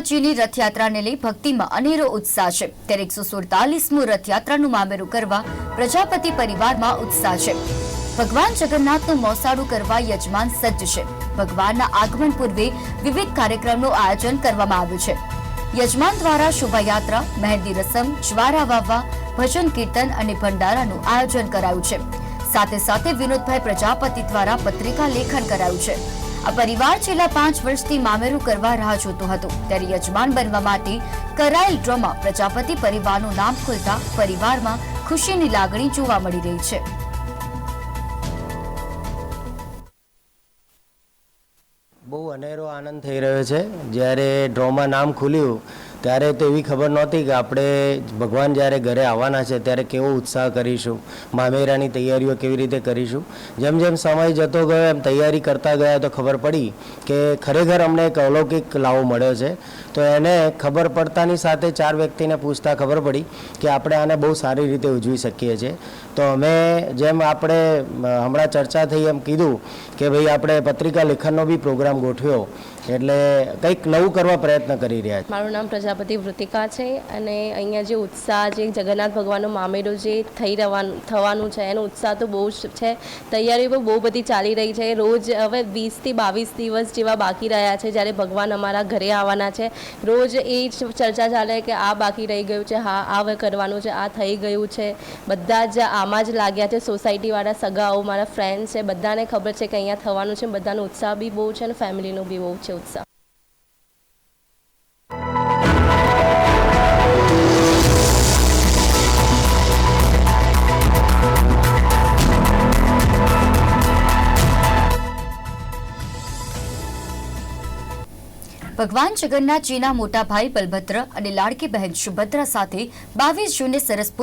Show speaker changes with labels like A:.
A: જગન્નાથજીની રથયાત્રાને લઈ ભક્તિમાં અનેરો ઉત્સાહ છે. ત્યારે એકસો સુડતાલીસમું રથયાત્રાનું મામેરું કરવા પ્રજાપતિ પરિવારમાં ઉત્સાહ છે. ભગવાન જગન્નાથનું મોસાળું કરવા યજમાન સજ્જ છે. ભગવાનના આગમન પૂર્વે વિવિધ કાર્યક્રમનું આયોજન કરવામાં આવ્યું છે. યજમાન દ્વારા શોભાયાત્રા, મહેંદી રસમ, જ્વારા વાવવા, ભજન કીર્તન અને ભંડારાનું આયોજન કરાયું છે. સાથે સાથે વિનોદભાઈ પ્રજાપતિ દ્વારા પત્રિકા લેખન કરાયું છે. આ પરિવાર છેલ્લા પાંચ વર્ષથી મામેરું કરવા રાહ જોતો હતો. ત્યારે યજમાન બનવા માટે કરાયેલ ડ્રોમાં પ્રજાપતિ પરિવારનું નામ ખુલતા પરિવારમાં ખુશીની લાગણી જોવા મળી રહી છે.
B: બહુ અનેરો આનંદ થઈ રહ્યો છે. જ્યારે ડ્રોમાં નામ ખુલ્યું ત્યારે તો એવી ખબર નહોતી કે આપણે ભગવાન જ્યારે ઘરે આવવાના છે ત્યારે કેવો ઉત્સાહ કરીશું, મામેરાની તૈયારીઓ કેવી રીતે કરીશું. જેમ જેમ સમય જતો ગયો, એમ તૈયારી કરતા ગયા તો ખબર પડી કે ખરેખર અમને એક અલૌકિક લાવો મળ્યો છે. તો એને ખબર પડતાની સાથે ચાર વ્યક્તિને પૂછતા ખબર પડી કે આપણે આને બહુ સારી રીતે ઉજવી શકીએ છીએ. તો અમે જેમ આપણે હમણાં ચર્ચા થઈ એમ કીધું કે ભાઈ આપણે પત્રિકા લેખનનો બી પ્રોગ્રામ ગોઠવ્યો. એટલે કંઈક નવું કરવા પ્રયત્ન કરી રહ્યા છે.
C: મારું નામ પ્રજાપતિ વૃતિકા છે અને અહીંયા જે ઉત્સાહ જે જગન્નાથ ભગવાનનો મામેડો જે થઈ રહેવાનું થવાનું છે, એનો ઉત્સાહ તો બહુ જ છે. તૈયારીઓ પણ બહુ બધી ચાલી રહી છે. રોજ હવે વીસથી બાવીસ દિવસ જેવા બાકી રહ્યા છે, જ્યારે ભગવાન અમારા ઘરે આવવાના છે. રોજ એ જ ચર્ચા ચાલે કે આ બાકી રહી ગયું છે, હા, આ હવે કરવાનું છે, આ થઈ ગયું છે. બધા જ આમાં જ લાગ્યા છે, સોસાયટીવાળા સગાઓ, મારા ફ્રેન્ડ્સ છે, બધાને ખબર છે કે અહીંયા થવાનું છે બધાનો ઉત્સાહ બી બહુ છે અને ફેમિલીનો બી બહુ છે ઉત્સાહ.
A: ભગવાન જગન્નાથજીના મોટા ભાઈ બલભદ્ર અને લાડકી બહેન સુભદ્રા સાથે બાવીસ જૂને સરસપુર